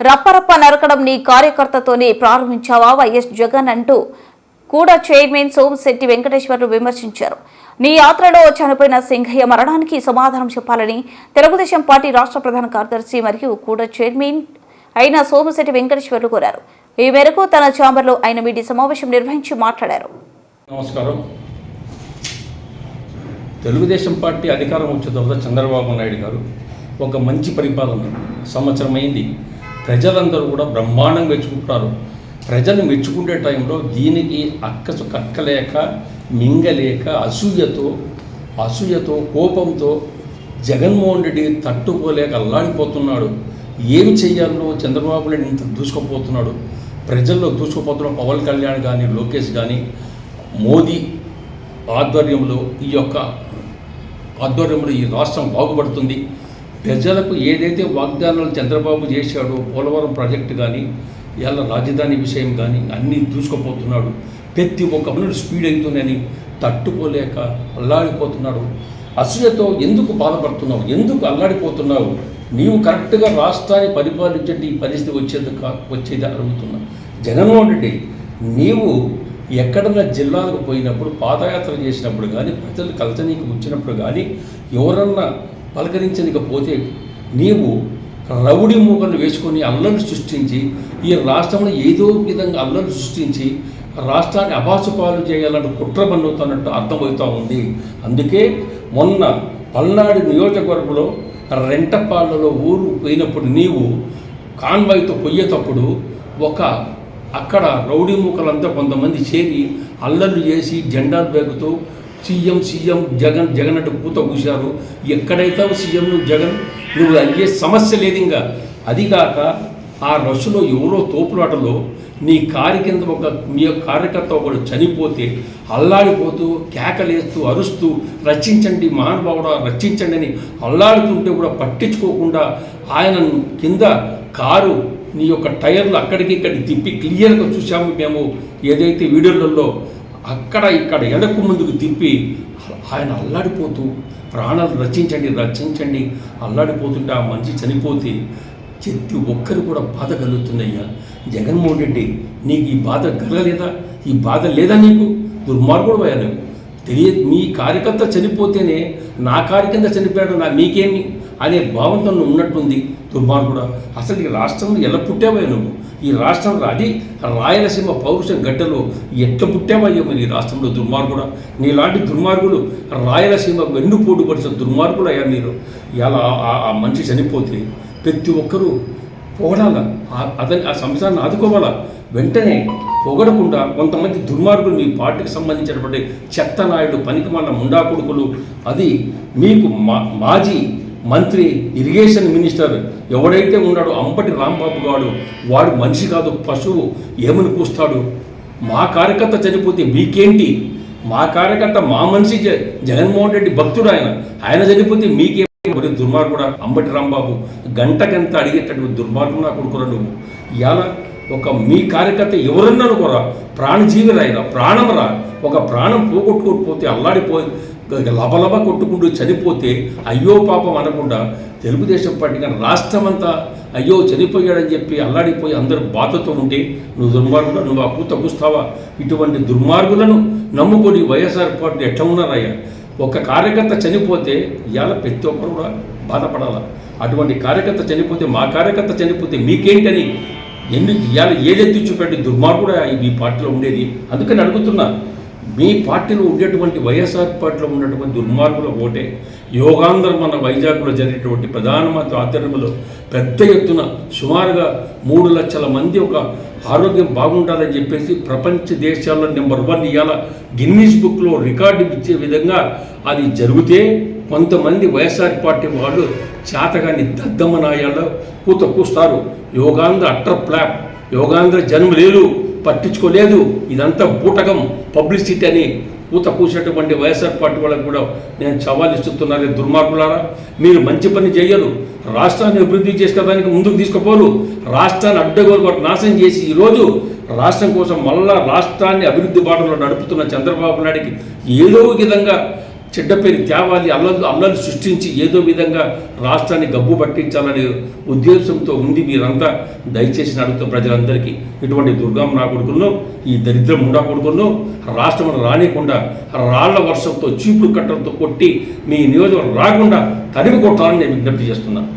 రప్పరప్ప నరకడం నీ కార్యకర్తతోనే ప్రారంభించావా? వైఎస్ జగన్ అంటూ కూడా చైర్మన్ సోమశెట్టి వెంకటేశ్వర్లు విమర్శించారు. నీ యాత్రలో చనిపోయిన సింఘయ్య మరణానికి సమాధానం చెప్పాలని తెలుగుదేశం పార్టీ రాష్ట్ర ప్రధాన కార్యదర్శి మరియు కూడా చైర్మన్ అయిన సోమశెట్టి వెంకటేశ్వర్లు కోరారు. ఈ మేరకు తన ఛాంబర్లో ఆయన మీడియా సమావేశం నిర్వహించి మాట్లాడారు. నమస్కారం. తెలుగుదేశం పార్టీ అధికారం వచ్చిన తర్వాత చంద్రబాబు నాయుడు గారు ఒక మంచి పరిపాలన సంవత్సరం అయింది ప్రజలందరూ కూడా బ్రహ్మాండంగా మెచ్చుకుంటున్నారు. ప్రజలు మెచ్చుకునే టైంలో దీనికి అక్కసు కక్కలేక మింగలేక అసూయతో అసూయతో కోపంతో జగన్మోహన్ రెడ్డి తట్టుకోలేక అల్లాడిపోతున్నాడు. ఏమి చేయాలో చంద్రబాబు నాయుడు ఇంత దూసుకుపోతున్నాడు. ప్రజల్లో దూసుకుపోతున్న పవన్ కళ్యాణ్ కానీ లోకేష్ కానీ మోదీ ఆధ్వర్యంలో ఈ యొక్క ఆధ్వర్యంలో ఈ రాష్ట్రం బాగుపడుతుంది. ప్రజలకు ఏదైతే వాగ్దానాలు చంద్రబాబు చేశాడో పోలవరం ప్రాజెక్టు కానీ ఇవాళ రాజధాని విషయం కానీ అన్నీ దూసుకుపోతున్నాడు. ప్రతి ఒక్క పనులు స్పీడ్ అవుతుందని తట్టుకోలేక అల్లాడిపోతున్నాడు. అసూయతో ఎందుకు బాధపడుతున్నావు? ఎందుకు అల్లాడిపోతున్నావు? నీవు కరెక్ట్గా రాష్ట్రాన్ని పరిపాలించండి ఈ పరిస్థితి వచ్చేది కా వచ్చేది అడుగుతున్నా. జగన్మోహన్ రెడ్డి నీవు ఎక్కడన్నా జిల్లాలకు పోయినప్పుడు పాదయాత్ర చేసినప్పుడు కానీ ప్రజలు కలచనీకి వచ్చినప్పుడు కానీ ఎవరన్నా పలకరించకపోతే నీవు రౌడీ మూకలు వేసుకొని అల్లలు సృష్టించి ఈ రాష్ట్రంలో ఏదో విధంగా అల్లలు సృష్టించి రాష్ట్రాన్ని అభాసుపాలు చేయాలని కుట్ర పన్నుతున్నట్టు అర్థమవుతూ ఉంది. అందుకే మొన్న పల్నాడు నియోజకవర్గంలో రెంటపాళ్ళలో ఊరు పోయినప్పుడు నీవు కాన్వాయ్తో పోయేటప్పుడు ఒక అక్కడ రౌడీ మూకలంతా కొంతమంది చేరి అల్లర్లు చేసి జెండాలు బేగుతూ సీఎం సీఎం జగన్ జగన్ అంటే పూత కూశారు ఎక్కడైతే సీఎం నువ్వు జగన్ నువ్వు అయ్యే సమస్య లేదు ఇంకా. అదిగాక ఆ రష్లో ఎవరో తోపులాటలో నీ కారి కింద ఒక మీ యొక్క కార్యకర్త ఒకడు చనిపోతే అల్లాడిపోతూ కేకలేస్తూ అరుస్తూ రక్షించండి మహానుభావుడా రచించండి అని అల్లాడుతుంటే కూడా పట్టించుకోకుండా ఆయన కింద కారు నీ యొక్క టైర్లు అక్కడికి ఇక్కడికి తిప్పి క్లియర్గా చూసాము మేము ఏదైతే వీడియోలలో అక్కడ ఇక్కడ ఎడకు ముందుకు తిప్పి ఆయన అల్లాడిపోతూ ప్రాణాలు రచించండి రచించండి అల్లాడిపోతుంటే ఆ మనిషి చనిపోతే ప్రతి ఒక్కరు కూడా బాధ కలుగుతుందయ్యా జగన్మోహన్ రెడ్డి నీకు ఈ బాధ కలగలేదా? ఈ బాధ లేదా నీకు? దుర్మార్గుడు అయ్యా నువ్వు. తెలియదు. మీ కార్యకర్త చనిపోతేనే నా కార్యకర్త చనిపోయాడు నా మీకేమి? అనే భావంతో నువ్వు ఉన్నట్టుంది దుర్మార్గుడు. అసలు ఈ రాష్ట్రంలో ఎలా పుట్టావా నువ్వు? ఈ రాష్ట్రంలో అది రాయలసీమ పౌరుషం గడ్డలో ఎట్లా పుట్టావయ్యో మరి ఈ రాష్ట్రంలో దుర్మార్గుడా? నీలాంటి దుర్మార్గులు రాయలసీమ వెన్నుపోటు పడిచిన దుర్మార్గులు అయ్యా మీరు ఇలా ఆ మనిషి చనిపోతే ప్రతి ఒక్కరూ పొగడాల అతని ఆ సంస్థాన్ని ఆదుకోవాలా? వెంటనే పొగడకుండా కొంతమంది దుర్మార్గులు మీ పార్టీకి సంబంధించినటువంటి చెత్త నాయుడు పనికిమాల ముండా కొడుకులు అది మీకు మా మాజీ మంత్రి ఇరిగేషన్ మినిస్టర్ ఎవడైతే ఉన్నాడో అంబటి రాంబాబు గాడు వాడు మనిషి కాదు పశువు ఏమని కూస్తాడు? మా కార్యకర్త చనిపోతే మీకేంటి? మా కార్యకర్త మా మనిషి జ- జగన్మోహన్ రెడ్డి భక్తుడు ఆయన. ఆయన చనిపోతే మీకే మరి దుర్మార్గుడా? అంబటి రాంబాబు గంట అడిగేటటువంటి దుర్మార్గుడు నా కొడుకురా నువ్వు? ఇవాళ ఒక మీ కార్యకర్త ఎవరన్నా కూడా ప్రాణజీవి రాయరా ప్రాణమరా ఒక ప్రాణం పోగొట్టుకోకపోతే అల్లాడిపోయి లబలబ కొట్టుకుంటూ చనిపోతే అయ్యో పాపం అనకుండా తెలుగుదేశం పార్టీ కానీ రాష్ట్రమంతా అయ్యో చనిపోయాడని చెప్పి అల్లాడిపోయి అందరూ బాధతో ఉంటే నువ్వు దుర్మార్గుడు నువ్వు ఆ పూత కూస్తావా ఇటువంటి దుర్మార్గులను నమ్ముకొని వైఎస్ఆర్ పార్టీ ఎట్లా ఉన్నారయ్యా ఒక కార్యకర్త చనిపోతే ఇవాళ ప్రతి ఒక్కరు కూడా బాధపడాల? అటువంటి కార్యకర్త చనిపోతే మా కార్యకర్త చనిపోతే మీకేంటని ఎన్ని ఇవాళ ఏదెత్తి చూపెట్టి దుర్మార్గుడు మీ పార్టీలో ఉండేది? అందుకని అడుగుతున్నా. మీ పార్టీలో ఉండేటువంటి వైఎస్ఆర్ పార్టీలో ఉన్నటువంటి దుర్మార్గుల ఓటే. యోగాంధ్రం మన వైజాగ్లో జరిగేటువంటి ప్రధానమంత్రి ఆధ్వర్యంలో పెద్ద ఎత్తున సుమారుగా మూడు లక్షల మంది ఒక ఆరోగ్యం బాగుండాలని చెప్పేసి ప్రపంచ దేశాల్లో నెంబర్ వన్ ఇవాళ గిన్నీస్ బుక్లో రికార్డు ఇచ్చే విధంగా అది జరిగితే కొంతమంది వైఎస్ఆర్ పార్టీ వాళ్ళు చేతగాని దద్దమ్మ నాయాలో కూత కూస్తారు యోగాంధ్ర అట్ర ప్లాప్ యోగాంధ్ర జన్మ లేదు పట్టించుకోలేదు. ఇదంతా బూటకం పబ్లిసిటీ అని కూత కూసేటువంటి వైఎస్ఆర్ పార్టీ వాళ్ళకు కూడా నేను సవాల్ ఇస్తున్నాను. దుర్మార్గులారా మీరు మంచి పని చేయరు. రాష్ట్రాన్ని అభివృద్ధి చేసుకోవడానికి ముందుకు తీసుకుపోరు. రాష్ట్రాన్ని అడ్డగోలు నాశనం చేసి ఈరోజు రాష్ట్రం కోసం మళ్ళా రాష్ట్రాన్ని అభివృద్ధి బాటలో నడుపుతున్న చంద్రబాబు నాయుడికి ఏదో విధంగా చెడ్డ పేరు తేవాలి అల్లలు అల్లలు సృష్టించి ఏదో విధంగా రాష్ట్రాన్ని గబ్బు పట్టించాలనే ఉద్దేశంతో ఉంది మీరంతా. దయచేసి అడుగుతాం ప్రజలందరికీ ఇటువంటి దుర్గం నా కొడుకులను ఈ దరిద్రం ఉండా కొడుకులను రాష్ట్రం రానియకుండా రాళ్ళ వర్షంతో చీపురు కట్టడంతో కొట్టి మీ నియోజకవర్గం రాకుండా తరిమి కొట్టాలని నేను విజ్ఞప్తి చేస్తున్నాను